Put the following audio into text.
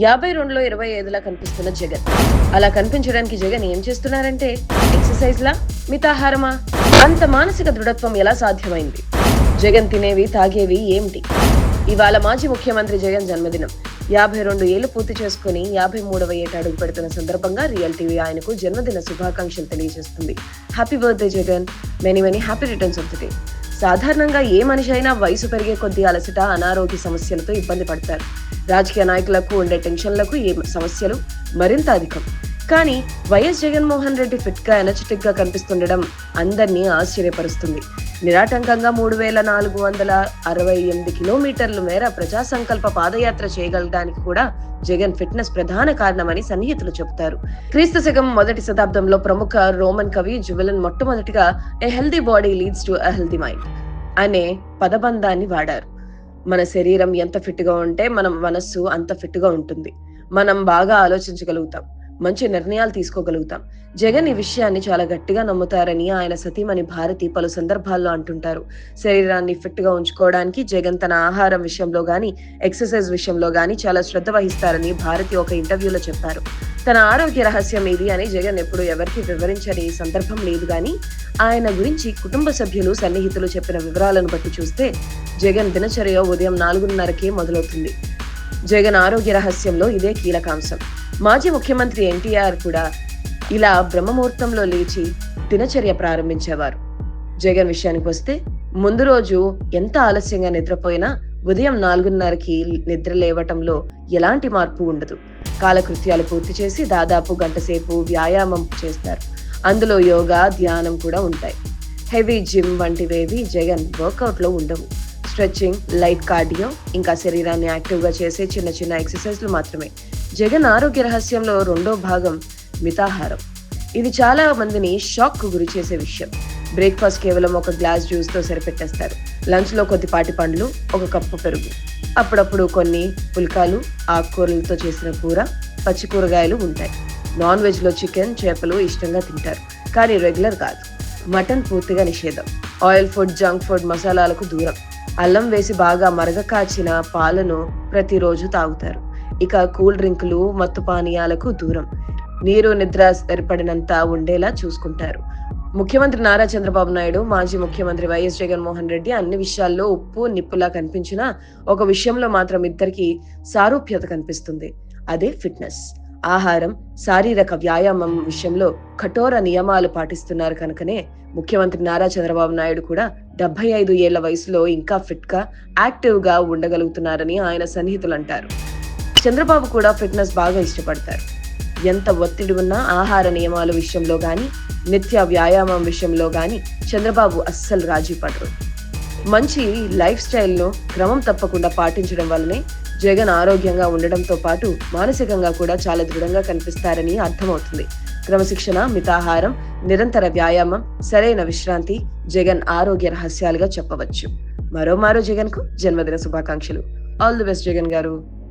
యాభై రెండులో ఇరవై ఐదులా కనిపిస్తున్న జగన్. అలా కనిపించడానికి జగన్ ఏం చేస్తున్నారంటే ఎక్సర్సైజ్ లా? మితాహారమా? అంత మానసిక దృఢత్వం ఎలా సాధ్యమైంది? జగన్ తినేవి తాగేవి ఏమిటి? ఇవాళ మాజీ ముఖ్యమంత్రి జగన్ జన్మదినం. యాభై రెండు ఏళ్ళు పూర్తి చేసుకుని యాభై మూడవ ఏట అడుగు పెడుతున్న సందర్భంగా రియల్ టీవీ ఆయనకు జన్మదిన శుభాకాంక్షలు తెలియజేస్తుంది. Happy birthday Jagan. Many many happy returns of the day సాధారణంగా ఏ మనిషి అయినా వయసు పెరిగే కొద్దీ అలసట అనారోగ్య సమస్యలతో ఇబ్బంది పడతారు. రాజకీయ నాయకులకు ఉండే టెన్షన్లకు ఏ సమస్యలు మరింత అధికం. కానీ వైఎస్ జగన్మోహన్ రెడ్డి ఫిట్గా ఎనర్జెటిక్గా కనిపిస్తుండడం అందరినీ ఆశ్చర్యపరుస్తుంది. నిరాటంకంగా మూడు వేల నాలుగు వందల అరవై ఎనిమిది కిలోమీటర్ల మేర ప్రజా సంకల్ప పాదయాత్ర చేయగలడానికి కూడా జగన్ ఫిట్నెస్ ప్రధాన కారణమని సన్నిహితులు చెబుతారు. క్రీస్తు శకం మొదటి శతాబ్దంలో ప్రముఖ రోమన్ కవి జువెలన్ మొట్టమొదటిగా a healthy body leads to a healthy mind అనే పదబంధాన్ని వాడారు. మన శరీరం ఎంత ఫిట్గా ఉంటే మన మనస్సు అంత ఫిట్గా ఉంటుంది. మనం బాగా ఆలోచించగలుగుతాం. మంచి నిర్ణయాలు తీసుకోగలుగుతాం. జగన్ ఈ విషయాన్ని చాలా గట్టిగా నమ్ముతారని ఆయన సతీమణి భారతి పలు సందర్భాల్లో అంటుంటారు. శరీరాన్ని ఫిట్గా ఉంచుకోవడానికి జగన్ తన ఆహారం విషయంలో గాని ఎక్సర్సైజ్ విషయంలో గాని చాలా శ్రద్ధ వహిస్తారని భారతి ఒక ఇంటర్వ్యూలో చెప్పారు. తన ఆరోగ్య రహస్యం ఇది అని జగన్ ఎప్పుడు ఎవరికి వివరించని సందర్భం లేదు కానీ ఆయన గురించి కుటుంబ సభ్యులు సన్నిహితులు చెప్పిన వివరాలను బట్టి చూస్తే జగన్ దినచర్య ఉదయం నాలుగున్నరకే మొదలవుతుంది. జగన్ ఆరోగ్య రహస్యంలో ఇదే కీలకాంశం. మాజీ ముఖ్యమంత్రి ఎన్టీఆర్ కూడా ఇలా బ్రహ్మముహూర్తంలో లేచి దినచర్య ప్రారంభించేవారు. జగన్ విషయానికి వస్తే ముందు రోజు ఎంత ఆలస్యంగా నిద్రపోయినా ఉదయం నాలుగున్నరకి నిద్ర లేవటంలో ఎలాంటి మార్పు ఉండదు. కాలకృత్యాలు పూర్తి చేసి దాదాపు గంట సేపు వ్యాయామం చేస్తారు. అందులో యోగా ధ్యానం కూడా ఉంటాయి. హెవీ జిమ్ వంటివేవి జగన్ వర్కౌట్లో ఉండవు. స్ట్రెచ్చింగ్ లైట్ కార్డియో ఇంకా శరీరాన్ని యాక్టివ్గా చేసే చిన్న చిన్న ఎక్సర్సైజ్లు మాత్రమే. జగన్ ఆరోగ్య రహస్యంలో రెండో భాగం మితాహారం. ఇది చాలా మందిని షాక్కు గురి చేసే విషయం. బ్రేక్ఫాస్ట్ కేవలం ఒక గ్లాస్ జ్యూస్తో సరిపెట్టేస్తారు. లంచ్లో కొద్దిపాటి పండ్లు ఒక కప్పు పెరుగు. అప్పుడప్పుడు కొన్ని పుల్కాలు ఆకుకూరలతో చేసిన కూర పచ్చి కూరగాయలు ఉంటాయి. నాన్ వెజ్లో చికెన్ చేపలు ఇష్టంగా తింటారు. కానీ రెగ్యులర్ కాదు. మటన్ పూర్తిగా నిషేధం. ఆయిల్ ఫుడ్ జంక్ ఫుడ్ మసాలాలకు దూరం. అల్లం వేసి బాగా మరగకాచిన పాలను ప్రతిరోజు తాగుతారు. ఇక కూల్ డ్రింకులు మత్తు పానీయాలకు దూరం. నీరు నిద్ర సరిపడినంత ఉండేలా చూసుకుంటారు. ముఖ్యమంత్రి నారా చంద్రబాబు నాయుడు మాజీ ముఖ్యమంత్రి వైఎస్ జగన్మోహన్ రెడ్డి అన్ని విషయాల్లో ఉప్పు నిప్పులా కనిపించినా ఒక విషయంలో మాత్రం ఇద్దరికి సారూప్యత కనిపిస్తుంది. అదే ఫిట్నెస్. ఆహారం శారీరక వ్యాయామం విషయంలో కఠోర నియమాలు పాటిస్తున్నారు కనుకనే ముఖ్యమంత్రి నారా చంద్రబాబు నాయుడు కూడా డెబ్బై ఐదు ఏళ్ళ వయసులో ఇంకా ఫిట్గా యాక్టివ్గా ఉండగలుగుతున్నారని ఆయన సన్నిహితులు అంటారు. చంద్రబాబు కూడా ఫిట్నెస్ బాగా ఇష్టపడతారు. ఎంత ఒత్తిడి ఉన్నా ఆహార నియమాల విషయంలో గాని నిత్య వ్యాయామం విషయంలో గాని చంద్రబాబు అస్సలు రాజీ పడరు. మంచి లైఫ్ స్టైల్ను క్రమం తప్పకుండా పాటించడం వల్లనే జగన్ ఆరోగ్యంగా ఉండడంతో పాటు మానసికంగా కూడా చాలా దృఢంగా కనిపిస్తారని అర్థమవుతుంది. క్రమశిక్షణ మితాహారం నిరంతర వ్యాయామం సరైన విశ్రాంతి జగన్ ఆరోగ్య రహస్యాలుగా చెప్పవచ్చు. మరో మారో జగన్కు జన్మదిన శుభాకాంక్షలు. ఆల్ ది బెస్ట్ జగన్ గారు.